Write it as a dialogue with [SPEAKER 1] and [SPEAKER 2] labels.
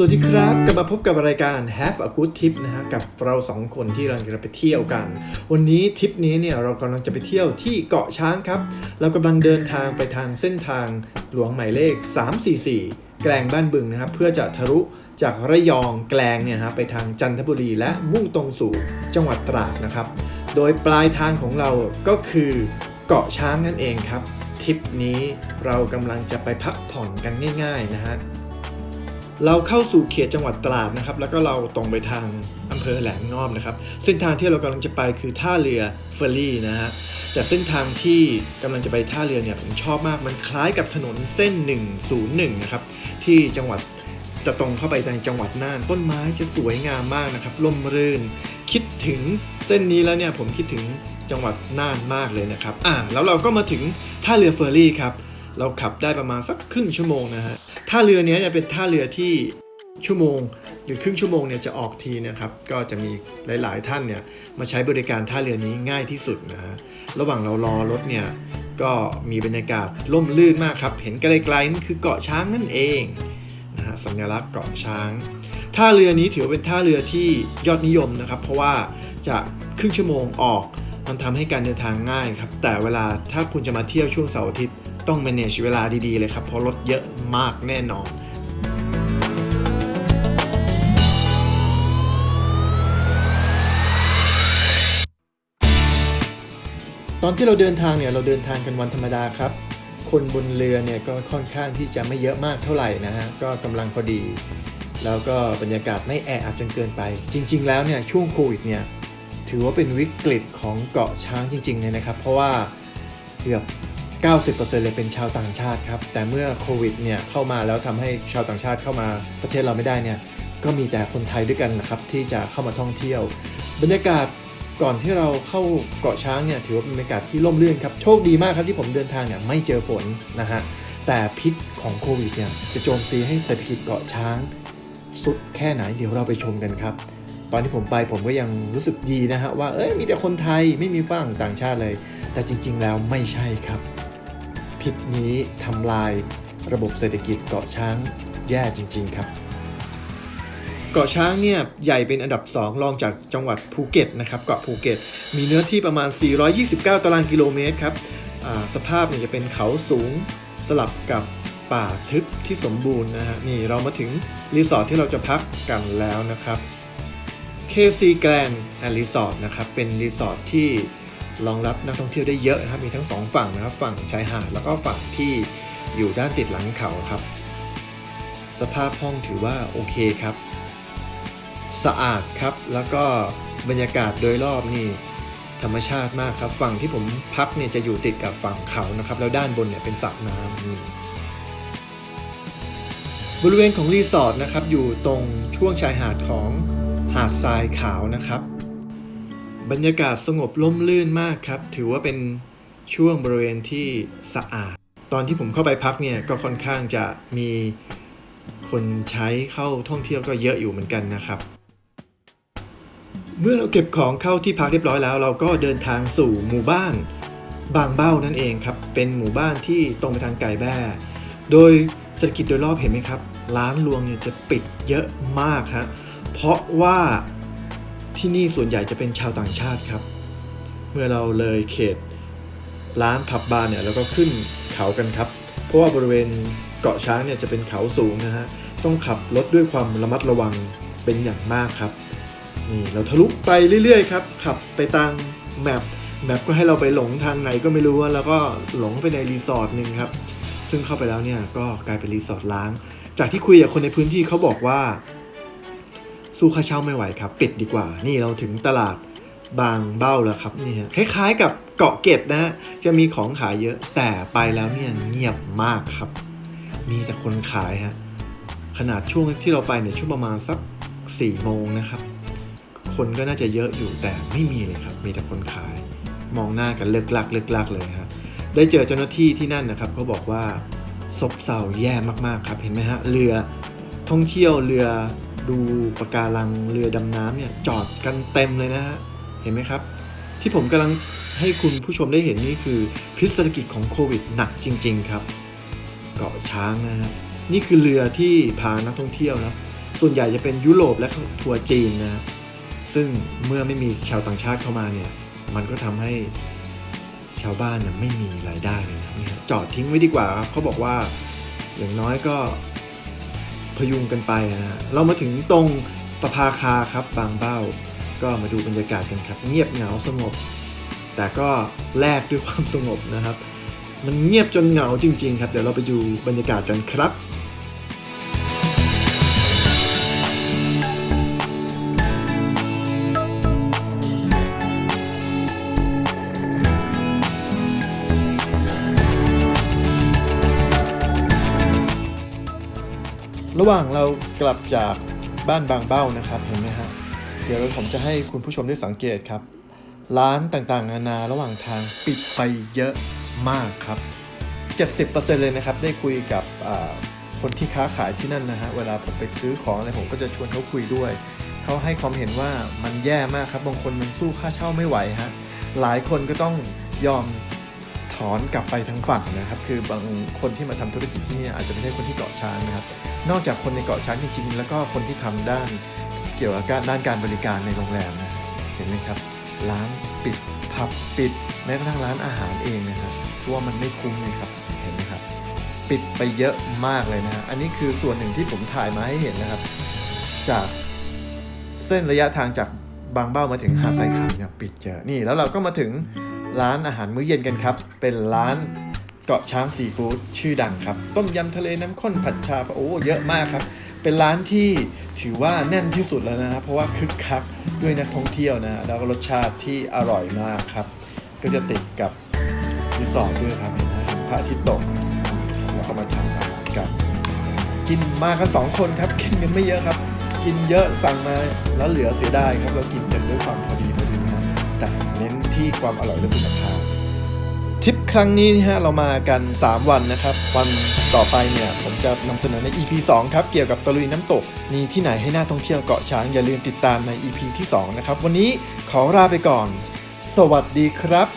[SPEAKER 1] สวัสดีครับ กลับมาพบกับรายการ Have a Good Tip นะฮะกับเราสองคนที่กำลังจะไปเที่ยวกัน วันนี้ทริปนี้เนี่ยเรากำลังจะไปเที่ยวที่เกาะช้างครับ เรากำลังเดินทางไปทางเส้นทางหลวงหมายเลข 344 แกลงบ้านบึงนะครับ เพื่อจะทะลุจากระยองแกลงเนี่ยฮะไปทางจันทบุรีและมุ่งตรงสู่จังหวัดตราดนะครับ โดยปลายทางของเราก็คือเกาะช้างนั่นเองครับทริปนี้เรากำลังจะไปพักผ่อนกันง่าย ๆนะฮะ เราเข้าสู่เขตจังหวัดตราดนะครับ แล้วก็เราตรงไปทางอำเภอแหลมงอบนะครับ เส้นทางที่เรากำลังจะไปคือท่าเรือเฟอร์รี่นะฮะแต่เส้นทางที่กำลังจะไปท่าเรือเนี่ยผมชอบมากมันคล้ายกับถนนเส้น 101 นะครับ ที่จังหวัดจะตรงเข้าไปในจังหวัดน่านต้นไม้จะสวยงามมากนะครับร่มรื่น คิดถึงเส้นนี้แล้วเนี่ยผมคิดถึงจังหวัดน่านมากเลยนะครับอ่าแล้วเราก็มาถึงท่าเรือเฟอร์รี่ครับ เราขับได้ประมาณสักครึ่งชั่วโมงนะฮะท่าเรือเนี้ยจะเป็นท่าเรือที่ชั่วโมง หรือครึ่งชั่วโมงเนี่ยจะออกทีนะครับก็จะมีหลาย ๆ ท่านเนี่ยมาใช้บริการท่าเรือนี้ง่ายที่สุดนะฮะระหว่างเรารอรถเนี่ยก็มีบรรยากาศร่มรื่นมากครับ เห็นไกลๆนั่นคือเกาะช้างนั่นเองนะฮะสัญลักษณ์เกาะช้าง ท่าเรือนี้ถือเป็นท่าเรือที่ยอดนิยมนะครับ เพราะว่าจะครึ่งชั่วโมงออกมันทำให้การเดินทางง่ายครับแต่เวลาถ้าคุณจะมาเที่ยวช่วงเสาร์อาทิตย์ ต้อง manage เวลาดีๆเลยครับ เพราะรถเยอะมากแน่นอนตอนที่เราเดินทางเนี่ยเราเดินทางกันวันธรรมดาครับ คนบนเรือเนี่ยก็ค่อนข้างที่จะไม่เยอะมากเท่าไหร่นะฮะก็กำลังพอดี แล้วก็บรรยากาศไม่แออัดจนเกินไป จริง ๆ แล้วเนี่ยช่วงโควิดเนี่ยถือว่าเป็นวิกฤตของเกาะช้างจริงๆเลยนะครับ เพราะว่าเกือบ 90%เลยเป็นชาวต่างชาติครับ แต่เมื่อโควิดเนี่ยเข้ามาแล้วทำให้ชาวต่างชาติเข้ามาประเทศเราไม่ได้เนี่ยก็มีแต่คนไทยด้วยกันนะครับที่จะเข้ามาท่องเที่ยว บรรยากาศก่อนที่เราเข้าเกาะช้างเนี่ยถือว่าเป็นบรรยากาศที่ร่มรื่นครับโชคดีมากครับที่ผมเดินทางเนี่ยไม่เจอฝนนะฮะแต่พิษของโควิดเนี่ยจะโจมตีให้เศรษฐกิจเกาะช้าง สุดแค่ไหนเดี๋ยวเราไปชมกันครับ ตอนที่ผมไปผมก็ยังรู้สึกดีนะฮะว่าเอ้ยมีแต่คนไทยไม่มีฝรั่งต่างชาติเลย แต่จริง ๆ แล้วไม่ใช่ครับ พิษนี้ทำลายระบบเศรษฐกิจเกาะช้างแย่จริง ๆ ครับ เกาะช้างเนี่ยใหญ่เป็นอันดับ 2 รองจากจังหวัดภูเก็ตนะครับเกาะภูเก็ต มีเนื้อที่ประมาณ 429 ตารางกิโลเมตรครับสภาพเนี่ยจะเป็นเขาสูงสลับกับป่าทึบที่สมบูรณ์นะฮะนี่เรามาถึงรีสอร์ทที่เราจะพักกันแล้วนะครับ KC Grand and Resort นะครับเป็นรีสอร์ทที่ รองรับนักท่องเที่ยวได้เยอะนะครับ มีทั้งสองฝั่งนะครับ ฝั่งชายหาดแล้วก็ฝั่งที่อยู่ด้านติดหลังเขาครับ สภาพห้องถือว่าโอเคครับ สะอาดครับ แล้วก็บรรยากาศโดยรอบนี่ธรรมชาติมากครับ ฝั่งที่ผมพักเนี่ยจะอยู่ติดกับฝั่งเขานะครับ แล้วด้านบนเนี่ยเป็นสระน้ำนี่บริเวณของรีสอร์ทนะครับอยู่ตรงช่วงชายหาดของหาดทรายขาวนะครับ บรรยากาศสงบร่มรื่นมากครับ ถือว่าเป็นช่วงบริเวณที่สะอาด ตอนที่ผมเข้าไปพักเนี่ยก็ค่อนข้างจะมีคนใช้เข้าท่องเที่ยวก็เยอะอยู่เหมือนกันนะครับ เมื่อเราเก็บของเข้าที่พักเรียบร้อยแล้ว เราก็เดินทางสู่หมู่บ้านบางเบ้านั่นเองครับ เป็นหมู่บ้านที่ตรงไปทางไก่แบ้โดยเศรษฐกิจโดยรอบเห็นไหมครับ ร้านรวงเนี่ยจะปิดเยอะมากฮะเพราะว่า ที่นี่ส่วนใหญ่จะเป็นชาวต่างชาติครับ เมื่อเราเลยเขตร้านผับบาร์เนี่ยเราก็ขึ้นเขากันครับ เพราะว่าบริเวณเกาะช้างเนี่ยจะเป็นเขาสูงนะฮะต้องขับรถด้วยความระมัดระวังเป็นอย่างมากครับนี่เราทะลุไปเรื่อยๆครับขับไปตามแมปแมปก็ให้เราไปหลงทางไหนก็ไม่รู้แล้วก็หลงไปในรีสอร์ทหนึ่งครับซึ่งเข้าไปแล้วเนี่ยก็กลายเป็นรีสอร์ทล้าง จากที่คุยกับคนในพื้นที่เขาบอกว่า สู้ค่าเช่าไม่ไหวครับ ปิดดีกว่า นี่เราถึงตลาดบางเบ้าแล้วครับนี่ฮะคล้ายๆกับเกาะเกร็ดนะฮะจะมีของขายเยอะแต่ไปแล้วเนี่ยเงียบมากครับ มีแต่คนขายฮะขนาดช่วงที่เราไปเนี่ยช่วงประมาณสัก4ี่โมงนะครับ คนก็น่าจะเยอะอยู่แต่ไม่มีเลยครับ มีแต่คนขาย มองหน้ากันเลิกลักเลิกลักเลยฮะได้เจอเจ้าหน้าที่ที่นั่นนะครับเขาบอกว่าซบเซาแย่มากๆครับเห็นไหมฮะเรือท่องเที่ยวเรือ ดูปะการังเรือดำน้ำเนี่ยจอดกันเต็มเลยนะฮะ เห็นไหมครับ ที่ผมกำลังให้คุณผู้ชมได้เห็นนี่คือพิษเศรษฐกิจของโควิดหนักจริง ๆ ครับ เกาะช้างนะฮะนี่คือเรือที่พานักท่องเที่ยวนะส่วนใหญ่จะเป็นยุโรปและทัวร์จีนนะซึ่งเมื่อไม่มีชาวต่างชาติเข้ามาเนี่ยมันก็ทำให้ชาวบ้านเนี่ยไม่มีรายได้เลยนะจอดทิ้งไว้ดีกว่าครับเขาบอกว่าอย่างน้อยก็ พยุงกันไปนะฮะเรามาถึงตรงประภาคาครับบางเบ้า ก็มาดูบรรยากาศกันครับ เงียบเหงาสงบ แต่ก็แลกด้วยความสงบนะครับ มันเงียบจนเหงาจริง ๆ ครับ เดี๋ยวเราไปดูบรรยากาศกันครับ ระหว่างเรากลับจากบ้านบางเบ้านะครับเห็นไหมฮะเดี๋ยวผมจะให้คุณผู้ชมได้สังเกตครับ ร้านต่างๆนานาระหว่างทางปิดไปเยอะมากครับ 70%เลยนะครับ ได้คุยกับคนที่ค้าขายที่นั่นนะฮะ เวลาผมไปซื้อของอะไรผมก็จะชวนเขาคุยด้วย เขาให้ความเห็นว่ามันแย่มากครับ บางคนมันสู้ค่าเช่าไม่ไหวฮะ หลายคนก็ต้องยอมถอนกลับไปทางฝั่งนะครับ คือบางคนที่มาทำธุรกิจที่นี่อาจจะไม่ใช่คนที่เกาะช้างนะครับ นอกจากคนในเกาะช้างจริง ๆ แล้วก็คนที่ทำด้านเกี่ยวกับด้านการบริการในโรงแรมนะเห็นไหมครับ ร้านปิดผับปิดแม้กระทั่งร้านอาหารเองนะครับเพราะว่ามันไม่คุ้มเลยครับเห็นไหมครับ ปิดไปเยอะมากเลยนะฮะอันนี้คือส่วนหนึ่งที่ผมถ่ายมาให้เห็นนะครับ จากเส้นระยะทางจากบางเบ้ามาถึงหาดทรายขาวเนี่ยปิดเยอะนี่แล้วเราก็มาถึงร้านอาหารมื้อเย็นกันครับ เป็นร้าน เกาะช้างซีฟู้ดชื่อดังครับ ต้มยำทะเลน้ำข้นผัดชาโอ้เยอะมากครับ เป็นร้านที่ถือว่าแน่นที่สุดแล้วนะครับเพราะว่าคึกคักด้วยนักท่องเที่ยวนะแล้วก็รสชาติที่อร่อยมากครับ ก็จะติดกับรีสอร์ทด้วยครับเห็นไหมพระอาทิตย์ตกแล้วก็มาทำอาหารกันกินมากันสองคนครับกินกันไม่เยอะครับ กินเยอะสั่งมาแล้วเหลือเสียดายครับเรากินกันด้วยความพอดีพอดีนะแต่เน้นที่ความอร่อยและคุณภาพ ทริปครั้งนี้นะฮะเรามากัน 3 วันนะครับ วันต่อไปเนี่ยผมจะนำเสนอใน EP 2 ครับ เกี่ยวกับตะลุยน้ำตก มีที่ไหนให้น่าท่องเที่ยวเกาะช้าง อย่าลืมติดตามใน EP ที่ 2 นะครับ วันนี้ขอลาไปก่อน สวัสดีครับ